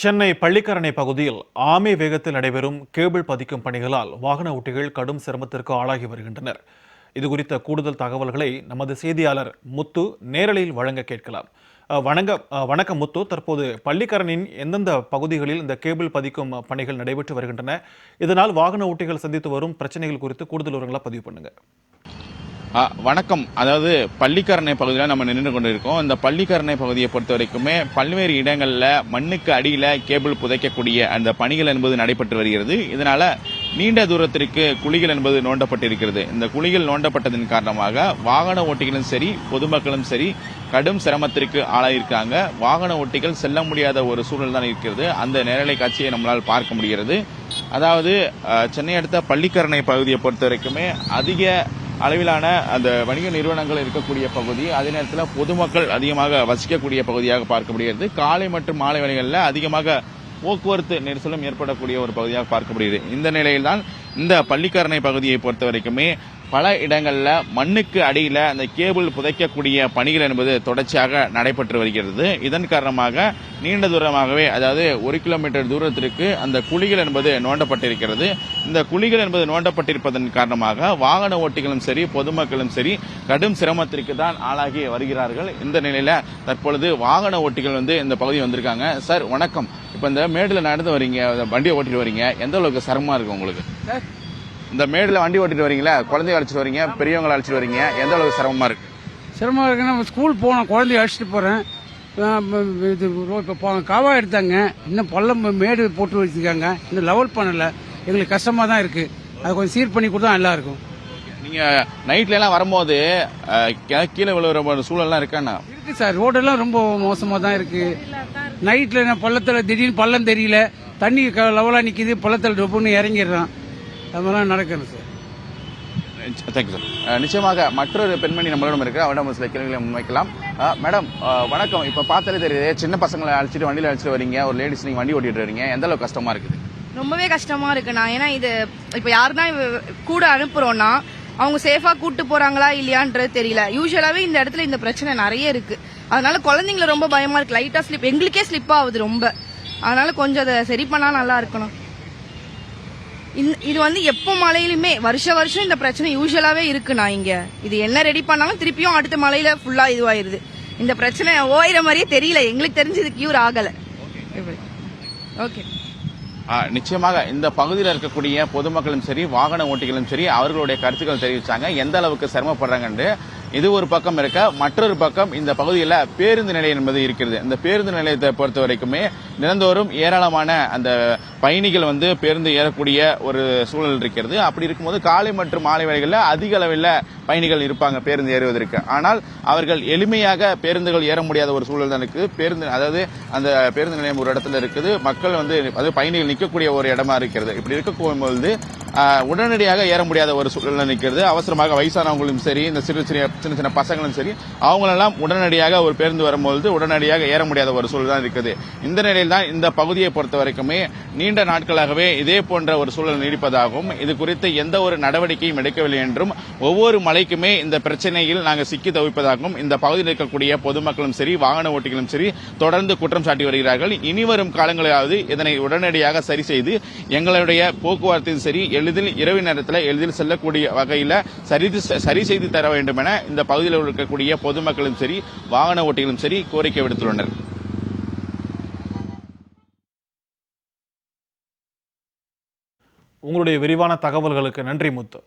சென்னை பள்ளிக்கரணை பகுதியில் ஆமை வேகத்தில் நடைபெறும் கேபிள் பதிக்கும் பணிகளால் வாகன ஓட்டிகள் கடும் சிரமத்திற்கு ஆளாகி வருகின்றனர். இது குறித்த கூடுதல் தகவல்களை நமது செய்தியாளர் முத்து நேரலையில் வழங்க கேட்கலாம். வணங்க வணக்கம் முத்து. தற்போது பள்ளிக்கரணின் எந்தெந்த பகுதிகளில் இந்த கேபிள் பதிக்கும் பணிகள் நடைபெற்று வருகின்றன? இதனால் வாகன ஓட்டிகள் சந்தித்து வரும் பிரச்சனைகள் குறித்து கூடுதல் விவரங்களை பதிவு பண்ணுங்கள் வணக்கம். அதாவது பள்ளிக்கரணை பகுதியில் நம்ம நின்று கொண்டிருக்கோம். இந்த பள்ளிக்கரணை பகுதியை பொறுத்த வரைக்குமே பல்வேறு இடங்களில் மண்ணுக்கு அடியில் கேபிள் புதைக்கக்கூடிய அந்த பணிகள் என்பது நடைபெற்று வருகிறது. இதனால நீண்ட தூரத்திற்கு குழிகள் என்பது நோண்டப்பட்டிருக்கிறது. இந்த குழிகள் நோண்டப்பட்டதன் காரணமாக வாகன ஓட்டிகளும் சரி பொதுமக்களும் சரி கடும் சிரமத்திற்கு ஆளாயிருக்காங்க. வாகன ஓட்டிகள் செல்ல முடியாத ஒரு சூழல் தான் இருக்கிறது. அந்த நேரலை காட்சியை நம்மளால் பார்க்க முடிகிறது. அதாவது சென்னை அடுத்த பள்ளிக்கரணை பகுதியை பொறுத்த வரைக்குமே அதிக அளவிலான அந்த வணிக நிறுவனங்கள் இருக்கக்கூடிய பகுதி அதே நேரத்தில் பொதுமக்கள் அதிகமாக வசிக்கக்கூடிய பகுதியாக பார்க்க முடிகிறது காலை மற்றும் மாலை வேளைகளில் அதிகமாக போக்குவரத்து நெரிசலும் ஏற்படக்கூடிய ஒரு பகுதியாக பார்க்க முடியுது இந்த நிலையில்தான் இந்த பள்ளிக்கரணை பகுதியை பொறுத்த வரைக்குமே பல இடங்களில் மண்ணுக்கு அடியில் அந்த கேபிள் புதைக்கக்கூடிய பணிகள் என்பது தொடர்ச்சியாக நடைபெற்று வருகிறது. இதன் காரணமாக நீண்ட தூரமாகவே அதாவது ஒரு கிலோமீட்டர் தூரத்திற்கு அந்த குழிகள் என்பது நோண்டப்பட்டிருக்கிறது. இந்த குழிகள் என்பது நோண்டப்பட்டிருப்பதன் காரணமாக வாகன ஓட்டிகளும் சரி பொதுமக்களும் சரி கடும் சிரமத்திற்கு தான் ஆளாகி வருகிறார்கள். இந்த நிலையில் தற்பொழுது வாகன ஓட்டிகள் வந்து இந்த பகுதி வந்திருக்காங்க. சார் வணக்கம். இப்போ இந்த மேடில் நடந்து வரீங்க வண்டியை ஓட்டிட்டு வரீங்க எந்த அளவுக்கு சிரமமாக இருக்கு உங்களுக்கு? இந்த மேடுல வண்டி ஓட்டிட்டு வரீங்களா? குழந்தைய அழைச்சிட்டு வரீங்க பெரியவங்களை அழைச்சிட்டு வரீங்க. எந்த அளவுக்கு சிரமமா இருக்கு? சிரமம் இருக்குன்னா ஸ்கூல் போனோம். குழந்தைய அழைச்சிட்டு போகிறேன் இது இப்போ காவா எடுத்தாங்க. இன்னும் பள்ளம் மேடு போட்டு வச்சிருக்காங்க. இன்னும் லெவல் பண்ணலை. எங்களுக்கு கஷ்டமாக தான் இருக்குது அது கொஞ்சம் சீர் பண்ணி கொடுத்தா நல்லா இருக்கும். நீங்க நைட்ல எல்லாம் வரும்போது கீழே ஒரு சூழல்லாம் இருக்காண்ணா இருக்கு சார். ரோடெல்லாம் ரொம்ப மோசமாக தான் இருக்குது நைட்டில் பள்ளத்தில் திடீர்னு பள்ளம் தெரியல. தண்ணி லெவலாக நிற்கிது பள்ளத்தில் டொப்புன்னு இறங்கிடுறான் அது மாதிரிலாம் நடக்குது சார் தேங்க்யூ சார் நிச்சயமாக மற்றொரு பெண்மணி நம்மளிடம் இருக்கு அவரிடம் சில கேள்விகளை முன்வைக்கலாம். மேடம் வணக்கம். இப்ப பார்த்தாலே தெரியுது சின்ன பசங்களை அழைச்சிட்டு வண்டியில அழைச்சிட்டு வரீங்க. ஒரு லேடிஸ் நீங்க வண்டி ஓட்டிட்டு வரீங்க. எந்த அளவுக்கு கஷ்டமா இருக்குது? ரொம்பவே கஷ்டமா இருக்குண்ணா ஏன்னா இது இப்போ யாருன்னா கூட அனுப்புறோம்னா அவங்க சேஃபா கூட்டு போறாங்களா இல்லையான்றது தெரியல. யூஸ்வலாவே இந்த இடத்துல இந்த பிரச்சனை நிறைய இருக்கு. அதனால குழந்தைங்கள ரொம்ப பயமா இருக்கு. லைட்டா ஸ்லிப் எங்களுக்கே ஸ்லிப் ஆகுது ரொம்ப. அதனால கொஞ்சம் அதை சரி பண்ணா நல்லா இருக்கணும். இது வந்து எப்போ மழையிலுமே வருஷ வருஷம் இந்த பிரச்சனை யூஸ்வலாவே இருக்குண்ணா இங்க. இது என்ன ரெடி பண்ணாலும் திருப்பியும் அடுத்த மழையில ஃபுல்லா இதுவாயிருது. இந்த பிரச்சனை ஓயிற மாதிரியே தெரியல. எங்களுக்கு தெரிஞ்சு இது கியூர் ஆகல. ஓகே நிச்சயமாக இந்த பகுதியில் இருக்கக்கூடிய பொதுமக்களும் சரி வாகன ஓட்டிகளும் சரி அவர்களுடைய கருத்துக்கள் தெரிவிச்சாங்க. எந்த அளவுக்கு சிரமப்படுறாங்கன்னு இது ஒரு பக்கம் இருக்க மற்றொரு பக்கம் இந்த பகுதியில் பேருந்து நிலையம் என்பது இருக்கிறது. இந்த பேருந்து நிலையத்தை பொறுத்த வரைக்குமே தினந்தோறும் ஏராளமான அந்த பயணிகள் வந்து பேருந்து ஏறக்கூடிய ஒரு சூழல் இருக்கிறது. அப்படி இருக்கும்போது காலை மற்றும் மாலை வேளைகளில் அதிக அளவில் பயணிகள் இருப்பாங்க பேருந்து ஏறுவதற்கு. ஆனால் அவர்கள் எளிமையாக பேருந்துகள் ஏற முடியாத ஒரு சூழல் தான் இருக்குது. பேருந்து அதாவது அந்த பேருந்து நிலையம் ஒரு இடத்துல இருக்குது. மக்கள் வந்து அதாவது பயணிகள் நிற்கக்கூடிய ஒரு இடமா இருக்கிறது. இப்படி இருக்கும்போது உடனடியாக ஏற முடியாத ஒரு சூழ்நிலை நிற்கிறது அவசரமாக வயசானவங்களும் சரி இந்த சிறு சிறிய சின்ன சின்ன பசங்களும் சரி அவங்களெல்லாம் உடனடியாக ஒரு பேருந்து வரும்பொழுது உடனடியாக ஏற முடியாத ஒரு சூழல் தான் இருக்குது. இந்த நிலையில் தான் இந்த பகுதியை பொறுத்த வரைக்குமே நீண்ட நாட்களாகவே இதே போன்ற ஒரு சூழல் நீடிப்பதாகவும் இது குறித்து எந்த ஒரு நடவடிக்கையும் எடுக்கவில்லை என்றும் ஒவ்வொரு மலைக்குமே இந்த பிரச்சனையில் நாங்கள் சிக்கி தவிப்பதாகவும் இந்த பகுதியில் இருக்கக்கூடிய பொதுமக்களும் சரி வாகன ஓட்டிகளும் சரி தொடர்ந்து குற்றம் சாட்டி வருகிறார்கள். இனி வரும் காலங்களிலாவது இதனை உடனடியாக சரி செய்து எங்களுடைய போக்குவரத்தில் சரி எளிதில் இரவு நேரத்தில் எளிதில் செல்லக்கூடிய வகையில் சரி சரி செய்து தர வேண்டும் என இந்த பகுதியில் இருக்கக்கூடிய பொதுமக்களும் சரி வாகன ஓட்டிகளும் சரி கோரிக்கை விடுத்துள்ளனர். உங்களுடைய விரிவான தகவல்களுக்கு நன்றி முத்து.